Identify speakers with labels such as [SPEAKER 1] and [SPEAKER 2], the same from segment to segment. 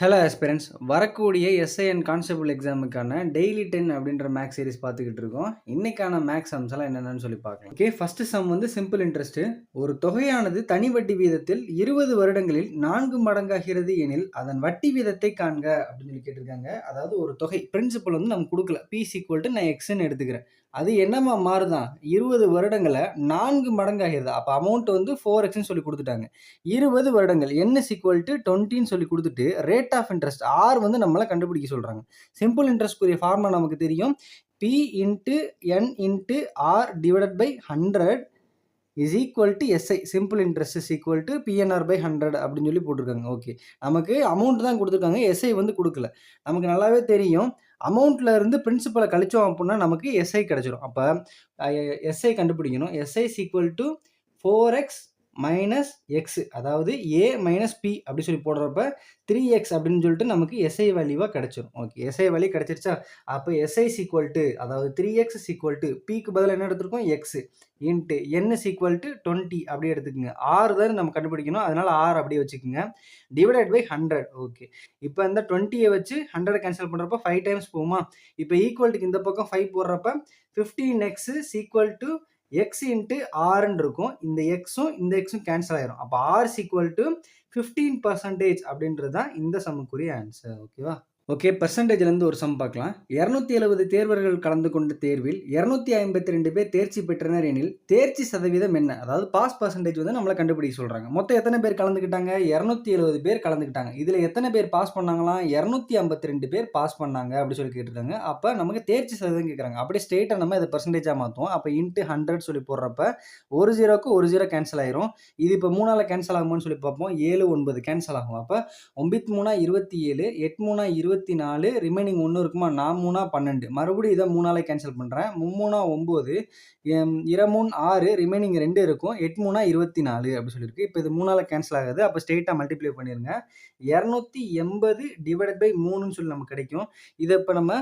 [SPEAKER 1] Hello aspirants வரக்கூடிய SI and constable எக்ஸாமுக்கான daily ten அப்படின்ற மேக்ஸ் சீரிஸ் பார்த்துக்கிட்டு இருக்கோம். இன்றைக்கான மேக்ஸ் சம்ஸ் எல்லாம் என்னென்னு சொல்லி பார்க்கலாம். ஓகே ஃபஸ்ட்டு சம் வந்து சிம்பிள் இன்ட்ரெஸ்ட்டு ஒரு தொகையானது தனி வட்டி வீதத்தில் இருபது வருடங்களில் நான்கு மடங்காகிறது எனில் அதன் வட்டி வீதத்தை காண்க அப்படின்னு சொல்லி கேட்டிருக்காங்க. அதாவது ஒரு தொகை பிரின்சிபல் வந்து நம்ம கொடுக்கல. பி ஈக்குவல் நான் எக்ஸ்ன்னு எடுத்துக்கிறேன். அது என்னமா மாறுதான்? இருபது வருடங்களை நான்கு மடங்காகிறது. அப்போ அமௌண்ட் வந்து ஃபோர் எக்ஸ்ன்னு சொல்லி கொடுத்துட்டாங்க. இருபது வருடங்கள். என்ன ஈக்குவல் டு டுவெண்ட்டின்னு சொல்லி கொடுத்துட்டு ரேட் ஆஃப் இன்ட்ரெஸ்ட் ஆர் வந்து நம்மளை கண்டுபிடிக்க சொல்கிறாங்க சிம்பிள் இன்ட்ரெஸ்ட்க்குரிய ஃபார்முலா நமக்கு தெரியும். P into N into R divided by hundred is equal to SI simple interest is equal to PNR by hundred அப்படின்னு சொல்லி போட்டிருக்காங்க. ஓகே நமக்கு அமௌண்ட் தான் கொடுத்துருக்காங்க. எஸ்ஐ வந்து கொடுக்கல. நமக்கு நல்லாவே தெரியும். அமௌண்ட்டில் இருந்து பிரின்சிபலை கழிச்சோம் அப்படின்னா நமக்கு எஸ்ஐ கிடச்சிரும். அப்போ எஸ்ஐ கண்டுபிடிக்கணும். SI equal to four X minus X அதாவது ஏ மைனஸ் பி அப்படி சொல்லி போடுறப்ப த்ரீ எக்ஸ் அப்படின்னு சொல்லிட்டு நமக்கு எஸ்ஐ வேல்யூவாக கிடச்சிரும். ஓகே எஸ்ஐ வேல்யூ கிடச்சிருச்சா? அப்போ எஸ்ஐ சீக்வல் டு அதாவது three X is equal to பிக்கு பதில் என்ன எடுத்திருக்கோம்? X into N is equal to twenty அப்படியே எடுத்துக்கோங்க. ஆறு தான் நம்ம கண்டுபிடிக்கணும். அதனால் ஆறு அப்படியே வச்சுக்கோங்க. டிவைடட் பை ஹண்ட்ரட் ஓகே இப்போ இந்த டுவெண்ட்டியை வச்சு ஹண்ட்ரட் கேன்சல் பண்ணுறப்ப ஃபைவ் டைம்ஸ் போகுமா? இப்போ ஈக்குவல்ட்டுக்கு இந்த பக்கம் ஃபைவ் போடுறப்ப fifteen X is equal to X into ஆர்ன்னு இருக்கும். இந்த எக்ஸும் இந்த எக்ஸும் கேன்சல் ஆயிரும். அப்போ R equal to fifteen percentage அப்படின்றது தான் இந்த சம்முக்குரிய ஆன்சர் ஓகேவா ஓகே பர்சன்டேஜ்லேருந்து ஒரு சம் பார்க்கலாம். இரநூத்தி எழுபது தேர்வர்கள் கலந்து கொண்ட தேர்வில் இரநூத்தி ஐம்பத்தி ரெண்டு பேர் தேர்ச்சி பெற்றனர் எனில் தேர்ச்சி சதவீதம் என்ன? அதாவது பாஸ் பர்சன்டேஜ் வந்து நம்மளை கண்டுபிடிக்க சொல்கிறாங்க மொத்தம் எத்தனை பேர் கலந்துக்கிட்டாங்க? இரநூத்தி எழுபது பேர் கலந்துக்கிட்டாங்க. இதில் எத்தனை பேர் பாஸ் பண்ணாங்களாம் இரநூத்தி ஐம்பத்தி ரெண்டு பேர் பாஸ் பண்ணாங்க அப்படின்னு சொல்லி கேட்டிருக்காங்க. அப்போ நமக்கு தேர்ச்சி சதவீதம் கேட்குறாங்க. அப்படியே ஸ்டேட்டை நம்ம இதை பர்சன்டேஜாக மாற்றுவோம் அப்போ இன்ட்டு ஹண்ட்ரட் சொல்லி போடுறப்ப ஒரு ஜீரோக்கு ஒரு ஜீரோ கேன்சல் ஆயிரும். இது இப்போ மூணால் கேன்சல் ஆகுமான்னு சொல்லி பார்ப்போம். ஏழு ஒன்பது கேன்சல் ஆகும். அப்போ ஒம்பத்தி மூணா இருபத்தி ஏழு எட்டு மூணா இருபத்தி இருபத்தி நாலு ரிமைனிங் ஒன்று இருக்குமா? நான் மூணா பன்னெண்டு. மறுபடியும் இதை மூணாலே கேன்சல் பண்ணுறேன் மும்மூணா ஒம்பது இரமூணு ஆறு ரிமைனிங் ரெண்டு இருக்கும். எட்டு மூணா இருபத்தி நாலு அப்படி சொல்லியிருக்கு. இப்போ இது மூணால் கேன்சல் ஆகுது. அப்போ ஸ்டேட்டாக மல்டிப்ளை பண்ணிடுங்க இரநூத்தி எண்பது டிவைடட் பை மூணுன்னு சொல்லி நமக்கு கிடைக்கும். இதை இப்போ நம்ம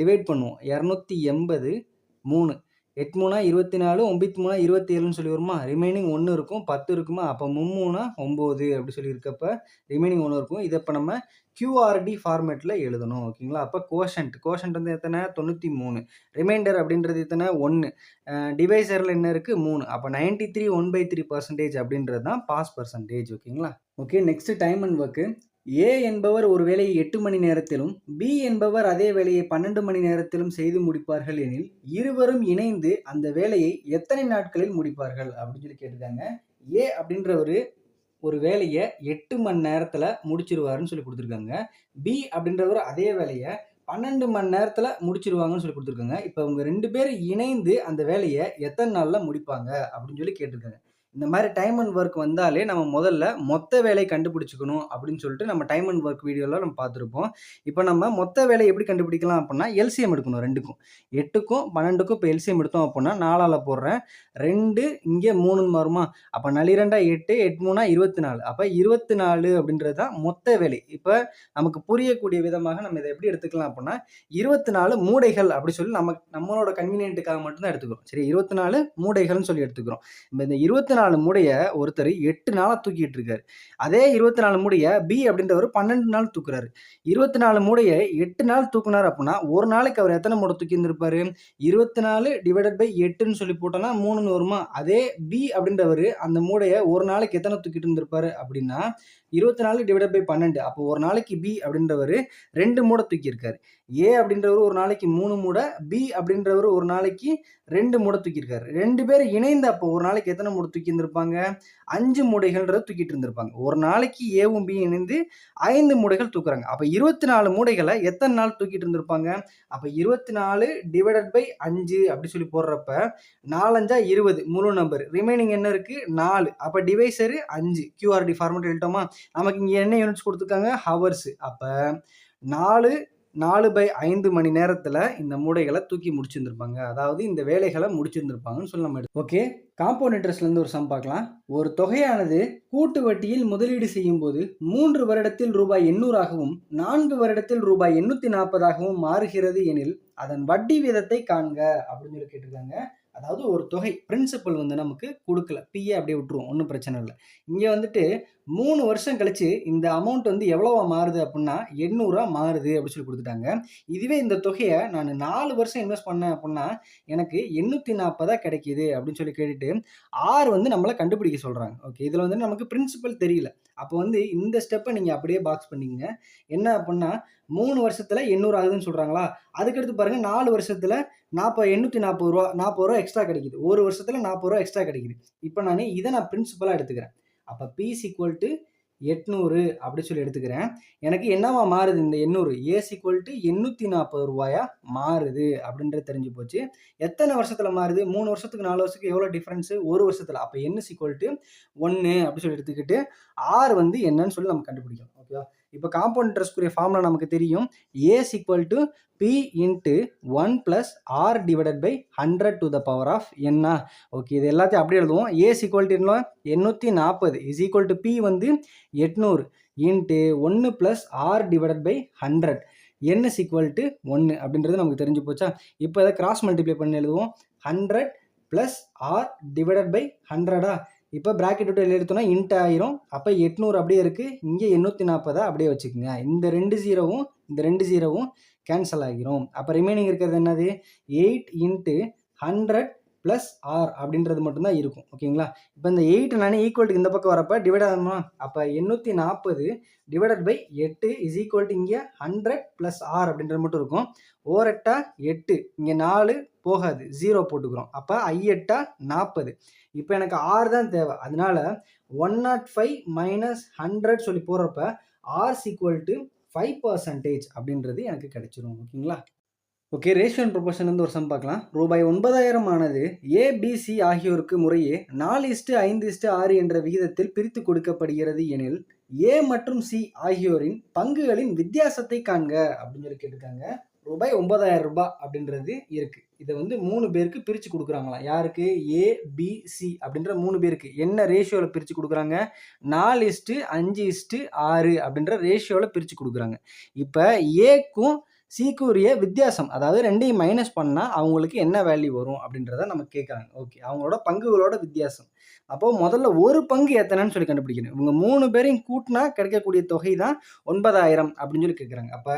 [SPEAKER 1] டிவைட் பண்ணுவோம். இரநூத்தி எண்பது மூணு. எட்டு மூணா இருபத்தி நாலு ஒம்பத்தி மூணா இருபத்தி ஏழுன்னு சொல்லி வருமா? ரிமைனிங் ஒன்று இருக்கும் பத்து இருக்குமா? அப்போ மும்மூணா ஒம்பது அப்படி சொல்லி இருக்கப்ப ரிமைனிங் ஒன்று இருக்கும். இதை இப்போ நம்ம கியூஆர்டி ஃபார்மேட்டில் எழுதணும் ஓகேங்களா அப்போ கோஷன்ட் கோஷன்ட் வந்து எத்தனை? தொண்ணூற்றி மூணு. ரிமைண்டர் அப்படின்றது எத்தனை? ஒன்று டிவைசரில் என்ன இருக்குது மூணு. அப்போ ninety three one by three percentage அப்படின்றது தான் பாஸ் பர்சன்டேஜ் ஓகேங்களா okay next time and work A என்பவர் ஒரு வேலையை எட்டு மணி நேரத்திலும் பி என்பவர் அதே வேலையை பன்னெண்டு மணி நேரத்திலும் செய்து முடிப்பார்கள் எனில் இருவரும் இணைந்து அந்த வேலையை எத்தனை நாட்களில் முடிப்பார்கள் அப்படின்னு சொல்லி கேட்டிருக்காங்க. ஏ அப்படின்றவர் ஒரு வேலையை எட்டு மணி நேரத்தில் முடிச்சிருவாருன்னு சொல்லி கொடுத்துருக்காங்க. பி அப்படின்றவர் அதே வேலையை பன்னெண்டு மணி நேரத்தில் முடிச்சிருவாங்கன்னு சொல்லி கொடுத்துருக்காங்க. இப்போ அவங்க ரெண்டு பேரும் இணைந்து அந்த வேலையை எத்தனை நாளில் முடிப்பாங்க அப்படின்னு சொல்லி கேட்டிருக்காங்க. இந்த மாதிரி டைம் அண்ட் ஒர்க் வந்தாலே நம்ம முதல்ல மொத்த வேலையை கண்டுபிடிச்சிக்கணும் அப்படின்னு சொல்லிட்டு நம்ம டைம் அண்ட் ஒர்க் வீடியோவில் நம்ம பார்த்துருப்போம். இப்போ நம்ம மொத்த வேலையை எப்படி கண்டுபிடிக்கலாம் அப்படின்னா எல்சிஎம் எடுக்கணும் ரெண்டுக்கும். எட்டுக்கும் பன்னெண்டுக்கும் இப்போ எல்சிஎம் எடுத்தோம் அப்படின்னா நாலால் போடுறேன். ரெண்டு இங்கே மூணுன்னு மாறுமா? அப்போ நளிரெண்டா எட்டு எட்டு மூணா இருபத்தி நாலு அப்போ இருபத்தி நாலு அப்படின்றது தான் மொத்த வேலை. இப்போ நமக்கு புரியக்கூடிய விதமாக நம்ம இதை எப்படி எடுத்துக்கலாம் அப்படின்னா இருபத்தி நாலு மூடைகள் அப்படி சொல்லி நம்ம நம்மளோட கன்வீனியன்ட்டுக்காக மட்டும்தான் எடுத்துக்கிறோம். சரி இருபத்தி நாலு மூடைகள்னு சொல்லி எடுத்துக்கிறோம். இப்போ இந்த இருபத்தி நாலு மூடைய ஒருத்தர் எட்டு நாளாக தூக்கிட்டு இருக்காரு. அதே இருபத்தி நாலு மூடைய பி அப்படின்றவர் பன்னெண்டு நாள் தூக்குறாரு. இருபத்தி நாலு மூடைய எட்டு நாள் தூக்குனார் அப்படின்னா ஒரு நாளைக்கு அவர் எத்தனை மூடை தூக்கி இருந்திருப்பாரு இருபத்தி நாலு டிவைடட் பை எட்டுன்னு சொல்லி போட்டோம்னா மூணுன்னு வருமா அதே பி அப்படின்றவர் அந்த மூடைய ஒரு நாளைக்கு எத்தனை தூக்கிட்டு இருந்திருப்பாரு அப்படின்னா இருபத்தி நாலு டிவைடட் பை பன்னெண்டு. அப்போ ஒரு நாளைக்கு பி அப்படின்றவர் ரெண்டு மூடை தூக்கியிருக்காரு. ஏ அப்படின்றவர் ஒரு நாளைக்கு மூணு மூடை பி அப்படின்றவர் ஒரு நாளைக்கு ரெண்டு மூடை தூக்கியிருக்காரு. ரெண்டு பேர் இணைந்து அப்போ ஒரு நாளைக்கு எத்தனை மூடை தூக்கி தூக்கி இருந்திருப்பாங்க அஞ்சு மூடைகள்ன்றத தூக்கிட்டு இருந்திருப்பாங்க. ஒரு நாளைக்கு ஏவும் பி இணைந்து ஐந்து மூடைகள் தூக்குறாங்க. அப்போ இருபத்தி நாலு மூடைகளை எத்தனை நாள் தூக்கிட்டு இருந்திருப்பாங்க? அப்போ இருபத்தி நாலு டிவைடட் பை அஞ்சு அப்படி சொல்லி போடுறப்ப நாலஞ்சா இருபது முழு நம்பர் ரிமைனிங் என்ன இருக்குது நாலு. அப்போ டிவைசரு அஞ்சு. கியூஆர்டி ஃபார்மேட் எழுட்டோமா நமக்கு இங்கே என்ன யூனிட்ஸ் கொடுத்துருக்காங்க? ஹவர்ஸ் அப்போ நாலு நாலு பை ஐந்து மணி நேரத்தில் இந்த மூடைகளை தூக்கி முடிச்சிருந்துருப்பாங்க. அதாவது இந்த வேலைகளை முடிச்சிருந்துருப்பாங்கன்னு சொல்ல முடியும். ஓகே? காம்பவுண்ட் இன்ட்ரெஸ்ட்லேருந்து ஒரு சம் பார்க்கலாம். ஒரு தொகையானது கூட்டு வட்டியில் முதலீடு செய்யும் போது மூன்று வருடத்தில் ரூபாய் எண்ணூறாகவும் நான்கு வருடத்தில் ரூபாய் எண்ணூற்றி நாற்பதாகவும் மாறுகிறது எனில் அதன் வட்டி வீதத்தை காண்க அப்படின்னு சொல்லி கேட்டிருக்காங்க. அதாவது ஒரு தொகை பிரின்சிபல் வந்து நமக்கு கொடுக்கல. பிஏ அப்படியே விட்டுருவோம். ஒன்றும் பிரச்சனை இல்லை. இங்கே வந்துட்டு மூணு வருஷம் கழிச்சு இந்த அமௌண்ட் வந்து எவ்வளோவா மாறுது அப்படின்னா எண்ணூறுரூவா மாறுது அப்படின்னு சொல்லி கொடுத்துட்டாங்க இதுவே இந்த தொகையை நான் நாலு வருஷம் இன்வெஸ்ட் பண்ணேன் அப்படின்னா எனக்கு எண்ணூற்றி நாற்பதா கிடைக்கிது அப்படின்னு சொல்லி கேட்டுட்டு, ஆறு வந்து நம்மளை கண்டுபிடிக்க சொல்கிறாங்க ஓகே. இதில் வந்து நமக்கு பிரின்சிபல் தெரியல. அப்போ வந்து இந்த ஸ்டெப்பை நீங்கள் அப்படியே பாக்ஸ் பண்ணிக்கங்க. என்ன அப்படின்னா மூணு வருஷத்தில் எண்ணூறு ஆகுதுன்னு சொல்கிறாங்களா அதுக்கடுத்து பாருங்கள் நாலு வருஷத்தில் நாற்பது எண்ணூற்றி நாற்பது ரூபா நாற்பது ரூபா எக்ஸ்ட்ரா கிடைக்குது. ஒரு வருஷத்தில் நாற்பது ரூபா எக்ஸ்ட்ரா கிடைக்குது. இப்போ நான் இதை நான் பிரின்சிபலாக எடுத்துக்கிறேன். அப்போ பிஸ் ஈக்குவல் டு எட்நூறு அப்படி சொல்லி எடுத்துக்கிறேன். எனக்கு என்னவா மாறுது இந்த எண்ணூறு ஏஸ் ஈக்குவல் டு எண்ணூற்றி நாற்பது ரூபாயா மாறுது அப்படின்றது தெரிஞ்சு போச்சு. எத்தனை வருஷத்தில் மாறுது? மூணு வருஷத்துக்கு நாலு வருஷத்துக்கு எவ்வளோ டிஃப்ரென்ஸு ஒரு வருஷத்தில் அப்போ என் இஸ் ஈக்குவல் ஒன்று 1 அப்படி சொல்லி எடுத்துக்கிட்டு, ஆறு வந்து என்னன்னு சொல்லி நம்ம கண்டுபிடிக்கணும். ஓகேவா? இப்போ காம்பவுண்ட் இன்ட்ரெஸ்ட்குரிய ஃபார்முலா நமக்கு தெரியும். A equal to P into one plus R divided by hundred to the power of என்ன ஓகே. இது எல்லாத்தையும் அப்படியே எழுதுவோம். ஏஸ் ஈக்குவல் டு எண்ணூற்றி நாற்பது இஸ் ஈக்குவல் டூ பி வந்து எட்நூறு இன்ட்டு ஒன்று plus R divided by 100 N is equal to 1 அப்படின்றது நமக்கு தெரிஞ்சு போச்சா? இப்போ இதை கிராஸ் மல்டிப்ளை பண்ணி எழுதுவோம். Hundred plus R divided by 100ஆ? இப்போ ப்ராக்கெட் விட்டு எடுத்தோன்னா இன்ட் ஆயிரும். அப்போ எட்நூறு அப்படியே இருக்குது இங்கே எண்ணூற்றி நாற்பதா அப்படியே வச்சுக்கோங்க இந்த ரெண்டு ஜீரோவும், இந்த ரெண்டு ஜீரோவும் கேன்சல் ஆகிரும். அப்போ ரிமைனிங் இருக்கிறது என்னது? Eight into hundred plus R அப்படின்றது மட்டும்தான் இருக்கும். ஓகேங்களா? இப்போ இந்த எயிட் நானே ஈக்குவல்ட்டு இந்த பக்கம் வரப்போ டிவைட் ஆகுமா? அப்ப 840 டிவைடட் பை எட்டு இஸ் ஈக்குவல் டு இங்கே ஹண்ட்ரட் ப்ளஸ் ஆர் அப்படின்றது மட்டும் இருக்கும். ஓர் எட்டா 8 இங்க 4 போகாது. ஜீரோ போட்டுக்கிறோம். அப்போ ஐ எட்டா 40 இப்ப எனக்கு ஆர் தான் தேவை. அதனால 105 மைனஸ் 100 சொல்லி போடுறப்ப R equal to five percentage அப்படின்றது எனக்கு கிடைச்சிரும். ஓகேங்களா? ஓகே. ரேஷியோ அண்ட் புரொபோர்ஷன் வந்து ஒரு சம் பார்க்கலாம். ரூபாய் 9000 ஆனது ஏபிசி ஆகியோருக்கு முறையே நாலு இஸ்டு ஐந்து இஸ்டு ஆறு என்ற விகிதத்தில் பிரித்து கொடுக்கப்படுகிறது எனில், ஏ மற்றும் சி ஆகியோரின் பங்குகளின் வித்தியாசத்தை காண்க அப்படின்னு சொல்லி கேட்டிருக்காங்க. ரூபாய் 9000 அப்படின்றது இருக்கு. இதை வந்து மூணு பேருக்கு பிரித்து கொடுக்குறாங்களாம் யாருக்கு? ஏ, பி, சி அப்படின்ற மூணு பேருக்கு. என்ன ரேஷியோவில் பிரித்து கொடுக்குறாங்க நாலு இஸ்ட்டு அஞ்சு இஸ்ட்டு ஆறு அப்படின்ற ரேஷியோவில் பிரித்து கொடுக்குறாங்க இப்போ ஏக்கும் சீக்குரிய வித்தியாசம். அதாவது ரெண்டையும் மைனஸ் பண்ணால் அவங்களுக்கு என்ன வேல்யூ வரும் அப்படின்றத நமக்கு கேட்குறாங்க ஓகே. அவங்களோட பங்குகளோட வித்தியாசம். அப்போ முதல்ல ஒரு பங்கு எத்தனைன்னு சொல்லி கண்டுபிடிக்கணும். இவங்க மூணு பேரையும் கூட்டினா கிடைக்கக்கூடிய தொகை தான் 9000 அப்படின்னு சொல்லி கேட்குறாங்க அப்போ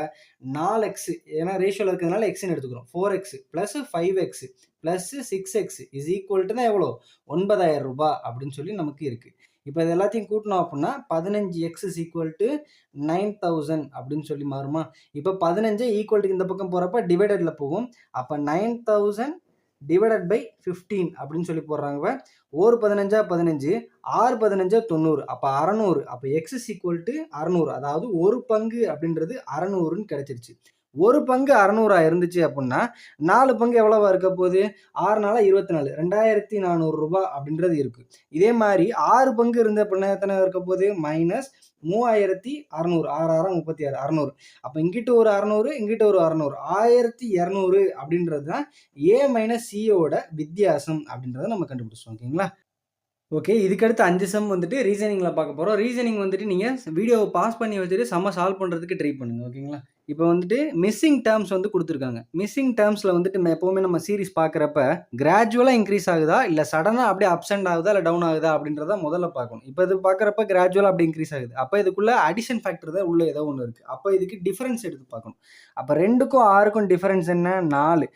[SPEAKER 1] நாலு எக்ஸு ஏன்னா ரேஷியோவில் இருக்கிறதுனால xன்னு எடுத்துக்கிறோம். Four X plus five X plus six X is equal தான் எவ்வளோ? ஒன்பதாயிரம் ரூபாய் அப்படின்னு சொல்லி நமக்கு இருக்குது இப்போ இது எல்லாத்தையும் கூட்டினோம் அப்படின்னா 15x இஸ் ஈக்குவல் டூ 9000 அப்படின்னு சொல்லி மாறுமா? இப்போ பதினஞ்சு ஈக்குவல் இந்த பக்கம் போகிறப்ப டிவைடடில் போகும். அப்போ நைன் தௌசண்ட் டிவைடட் பை 15 அப்படின்னு சொல்லி போடுறாங்க. ஒரு பதினஞ்சா பதினஞ்சு ஆறு பதினஞ்சா தொண்ணூறு அப்போ அறநூறு அப்போ எக்ஸ் இஸ் ஈக்குவல் டு அறநூறு அதாவது ஒரு பங்கு அப்படின்றது அறநூறுன்னு கிடச்சிருச்சு ஒரு பங்கு 600ஆ இருந்துச்சு அப்படின்னா, நாலு பங்கு எவ்வளவா இருக்க போகுது? ஆறு நாளாக இருபத்தி நாலு ரெண்டாயிரத்தி நானூறு ரூபாய் அப்படின்றது இருக்கு. இதே மாதிரி ஆறு பங்கு இருந்து அப்படின்னா எத்தனை இருக்க போகுது? மைனஸ் 3600 6 6 36 600 அப்ப இங்கிட்டு ஒரு 600 இங்கிட்டு ஒரு 600 1200 அப்படின்றது தான் ஏ மைனஸ் சியோட வித்தியாசம் அப்படின்றத நம்ம கண்டுபிடிச்சோம் ஓகேங்களா? ஓகே. இதுக்கடுத்து அஞ்சு சம் வந்துட்டு ரீசனிங்கில் பார்க்க போகிறோம் ரீசனிங் வந்துட்டு நீங்கள் வீடியோவை பாஸ் பண்ணி வச்சுட்டு செம்ம சால்வ் பண்ணுறதுக்கு ட்ரை பண்ணுங்கள் ஓகேங்களா? இப்போ வந்துட்டு மிஸ்ஸிங் டேர்ம்ஸ் வந்து கொடுத்துருக்காங்க மிஸ்ஸிங் டேர்ம்ஸில் வந்துட்டு நம்ம எப்போவுமே நம்ம சீரிஸ் பார்க்குறப்ப கிராஜுவலாக இன்க்ரீஸ் ஆகுதா? இல்லை சடனாக அப்படியே அப்ஸ் ஆகுதா? இல்லை டவுன் ஆகுதா? அப்படின்றத முதல்ல பார்க்கணும். இப்போ இது பார்க்குறப்ப கிராஜுவலாக அப்படியே இன்க்ரீஸ் ஆகுது. அப்போ இதுக்குள்ள அடிஷன் ஃபேக்டர் தான் உள்ள ஏதோ ஒன்று இருக்குது அப்போ இதுக்கு டிஃபரன்ஸ் எடுத்து பார்க்கணும். அப்போ ரெண்டுக்கும் ஆறுக்கும் டிஃபரன்ஸ் என்ன? 4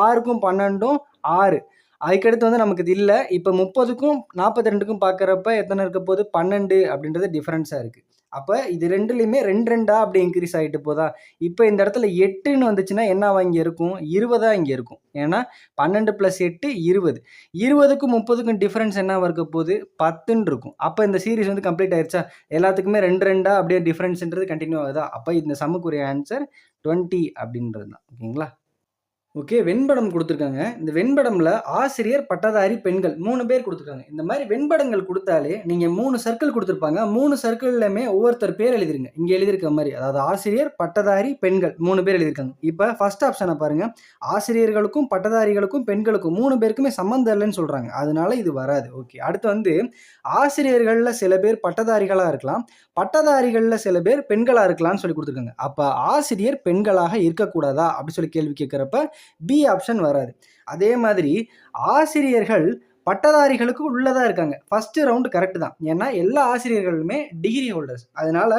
[SPEAKER 1] 6க்கும் 12ம் 6 அதுக்கடுத்து வந்து நமக்கு இது இல்லை இப்போ முப்பதுக்கும் நாற்பத்தி ரெண்டுக்கும் பார்க்குறப்ப எத்தனை இருக்க போது பன்னெண்டு அப்படின்றது டிஃப்ரென்ஸாக இருக்குது அப்போ இது 2லயுமே 2 2ஆ அப்படியே இன்க்ரீஸ் ஆகிட்டு போதா? இப்போ இந்த இடத்துல எட்டுன்னு வந்துச்சுன்னா என்னவா இங்கே இருக்கும்? இருபதா இங்கே இருக்கும். ஏன்னா பன்னெண்டு ப்ளஸ் எட்டு இருபது இருபதுக்கும் முப்பதுக்கும் டிஃப்ரென்ஸ் என்னவா இருக்க போகுது? 10ன்னு இருக்கும். அப்போ இந்த சீரிஸ் வந்து கம்ப்ளீட் ஆயிடுச்சா எல்லாத்துக்குமே 2 2ஆ அப்படியே டிஃப்ரென்ஸ்ன்றது கண்டினியூ ஆகுதா? அப்போ இந்த சம்முக்குரிய ஆன்சர் 20 அப்படின்றது தான். ஓகேங்களா? ஓகே. வெண்படம் கொடுத்துருக்காங்க இந்த வெண்படம்ல ஆசிரியர், பட்டதாரி, பெண்கள் மூணு பேர் கொடுத்துருக்காங்க இந்த மாதிரி வெண்படங்கள் கொடுத்தாலே நீங்க மூணு சர்க்கிள் கொடுத்துருப்பாங்க மூணு சர்க்கிள்லையுமே ஒவ்வொருத்தர் பேர் எழுதிருங்க. இங்க எழுதியிருக்க மாதிரி அதாவது ஆசிரியர், பட்டதாரி, பெண்கள் மூணு பேர் எழுதியிருக்காங்க. இப்ப ஃபர்ஸ்ட் ஆப்ஷனை பாருங்க. ஆசிரியர்களுக்கும், பட்டதாரிகளுக்கும், பெண்களுக்கும் மூணு பேருக்குமே சம்மந்தம் இல்லைன்னு சொல்றாங்க. அதனால இது வராது. ஓகே. அடுத்து வந்து ஆசிரியர்கள்ல சில பேர் பட்டதாரிகளா இருக்கலாம். பட்டதாரிகள்ல சில பேர் பெண்களா இருக்கலாம்னு சொல்லி கொடுத்துருக்காங்க அப்ப ஆசிரியர் பெண்களாக இருக்கக்கூடாதா? அப்படி சொல்லி கேள்வி கேட்கிறப்ப பி ஆப்ஷன் வராது. அதே மாதிரி ஆசிரியர்கள் பட்டதாரிகளுக்கு உள்ளதாக இருக்காங்க. ஃபஸ்ட்டு ரவுண்டு கரெக்டு தான். ஏன்னா எல்லா ஆசிரியர்களுமே டிகிரி ஹோல்டர்ஸ் அதனால்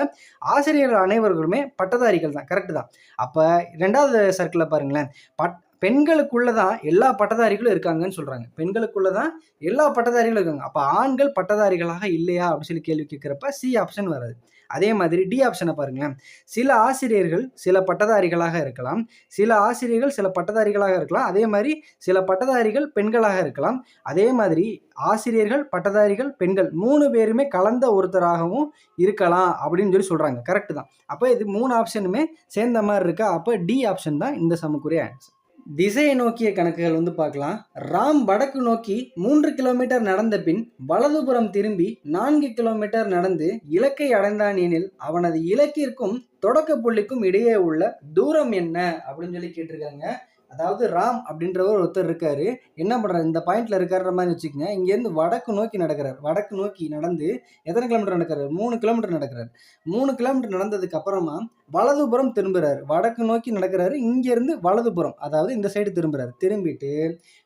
[SPEAKER 1] ஆசிரியர்கள் அனைவர்களுமே பட்டதாரிகள் தான். கரெக்டு தான். அப்போ ரெண்டாவது சர்க்கிளில் பாருங்களேன். பட் பெண்களுக்குள்ளே தான் எல்லா பட்டதாரிகளும் இருக்காங்கன்னு சொல்கிறாங்க பெண்களுக்குள்ளே தான் எல்லா பட்டதாரிகளும் இருக்காங்க. அப்போ ஆண்கள் பட்டதாரிகளாக இல்லையா அப்படின்னு சொல்லி கேள்வி கேட்குறப்ப சி ஆப்ஷன் வராது. அதே மாதிரி டி ஆப்ஷனை பாருங்களேன். சில ஆசிரியர்கள் சில பட்டதாரிகளாக இருக்கலாம். சில ஆசிரியர்கள் சில பட்டதாரிகளாக இருக்கலாம். அதே மாதிரி சில பட்டதாரிகள் பெண்களாக இருக்கலாம். அதே மாதிரி ஆசிரியர்கள் பட்டதாரிகள் பெண்கள் மூணு பேருமே கலந்த ஒருத்தராகவும் இருக்கலாம் அப்படின்னு சொல்லி சொல்கிறாங்க கரெக்டு தான். அப்போ இது மூணு ஆப்ஷனுமே சேர்ந்த மாதிரி இருக்கா? அப்போ டி ஆப்ஷன் தான் இந்த சமக்குரிய ஆன்சர் திசையை நோக்கிய கணக்குகள் வந்து பார்க்கலாம். ராம் வடக்கு நோக்கி மூன்று கிலோமீட்டர் நடந்த பின் வலதுபுறம் திரும்பி நான்கு கிலோமீட்டர் நடந்து இலக்கை அடைந்தான் எனில் அவனது இலக்கிற்கும் தொடக்க புள்ளிக்கும் இடையே உள்ள தூரம் என்ன? அப்படின்னு சொல்லி கேட்டிருக்காங்க. அதாவது ராம் அப்படின்றவர் ஒருத்தர் இருக்கார். என்ன பண்ணுறாரு இந்த பாயிண்டில் இருக்காருன்ற மாதிரி வச்சுக்கோங்க. இங்கேருந்து வடக்கு நோக்கி நடக்கிறார். வடக்கு நோக்கி நடந்து எத்தனை கிலோமீட்டர் நடக்கிறார்? மூணு கிலோமீட்டர் நடக்கிறார். மூணு கிலோமீட்டர் நடந்ததுக்கு அப்புறமா வலதுபுறம் திரும்புகிறார் வடக்கு நோக்கி நடக்கிறாரு. இங்கேருந்து வலதுபுறம் அதாவது இந்த சைடு திரும்புகிறார் திரும்பிட்டு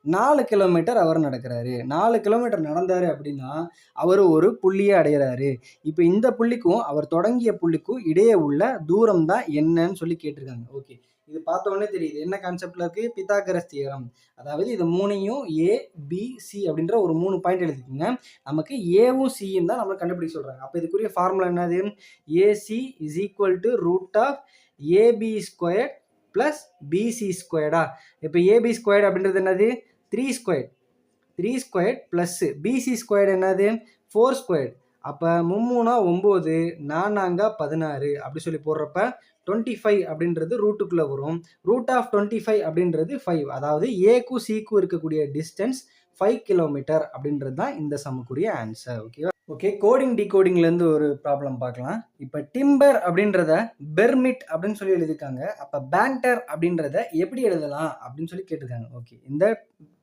[SPEAKER 1] நாலு கிலோமீட்டர் அவர் நடக்கிறாரு. நாலு கிலோமீட்டர் நடந்தார் அப்படின்னா அவர் ஒரு புள்ளியை அடைகிறாரு இப்போ இந்த புள்ளிக்கும் அவர் தொடங்கிய புள்ளிக்கும் இடையே உள்ள தூரம் தான் என்னன்னு சொல்லி கேட்டிருக்காங்க. ஓகே இது பார்த்தோன்னே உடனே தெரியுது. என்ன கான்செப்டில் இருக்குது பித்தாகரஸ் தியரம். அதாவது இது மூணையும் ஏ பி சி அப்படின்ற ஒரு மூணு பாயிண்ட் எழுதிக்கோங்க நமக்கு ஏவும் சியும் தான் நம்மளுக்கு கண்டுபிடிக்க சொல்கிறாங்க அப்போ இதுக்குரிய ஃபார்முலா என்னது? AC is equal to root of AB square plus BC ஸ்கொயர்டா இப்போ ஏபி ஸ்கொயர்டு அப்படின்றது என்னது? Three square three square plus BC squared என்னது? ஃபோர் ஸ்கொயர் அப்போ மும்மூணா ஒம்பது நானாங்க பதினாறு அப்படி சொல்லி போடுறப்ப டுவெண்ட்டி ஃபைவ் அப்படின்றது ரூட்டுக்குள்ளே வரும். ரூட் ஆஃப் டுவெண்ட்டி ஃபைவ் அப்படின்றது ஃபைவ் அதாவது ஏக்கும் சிக்கும் இருக்கக்கூடிய டிஸ்டன்ஸ் ஃபைவ் கிலோமீட்டர் அப்படின்றது தான் இந்த சமக்குரிய ஆன்சர் ஓகேவா ஓகே கோடிங் டிகோடிங்லேருந்து ஒரு ப்ராப்ளம் பார்க்கலாம். இப்போ டிம்பர் அப்படின்றத பெர்மிட் அப்படின்னு சொல்லி எழுதியிருக்காங்க. அப்போ பேண்டர் அப்படின்றத எப்படி எழுதலாம் அப்படின்னு சொல்லி கேட்டிருக்காங்க. ஓகே இந்த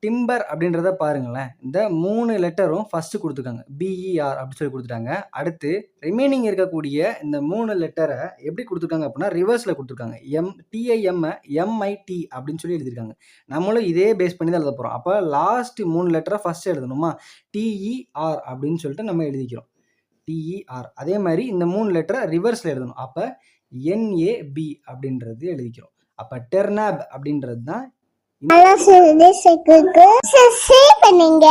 [SPEAKER 1] டிம்பர் அப்படின்றத பாருங்களேன். இந்த மூணு லெட்டரும் ஃபஸ்ட்டு கொடுத்துருக்காங்க. பிஇஆர் அப்படின்னு சொல்லி கொடுத்துட்டாங்க. அடுத்து ரிமைனிங் இருக்கக்கூடிய இந்த மூணு லெட்டரை எப்படி கொடுத்துருக்காங்க அப்படின்னா ரிவர்ஸில் கொடுத்துருக்காங்க. எம் டிஐஎம் எம்ஐடி அப்படின்னு சொல்லி எழுதியிருக்காங்க. நம்மளும் இதே பேஸ் பண்ணி தான் எழுத போகிறோம் அப்போ லாஸ்ட் மூணு லெட்டரை ஃபஸ்ட்டு எழுதணுமா? டிஇஆர் அப்படின்னு சொல்லிட்டு நம்ம எழுதிக்கிறோம். டிஇஆர் அதே மாதிரி இந்த மூணு லெட்டரை ரிவர்ஸில் எழுதணும். அப்போ என்ஏபி அப்படின்றது எழுதிக்கிறோம். அப்போ டெர்னாப் அப்படின்றது தான்
[SPEAKER 2] பண்ணுங்க.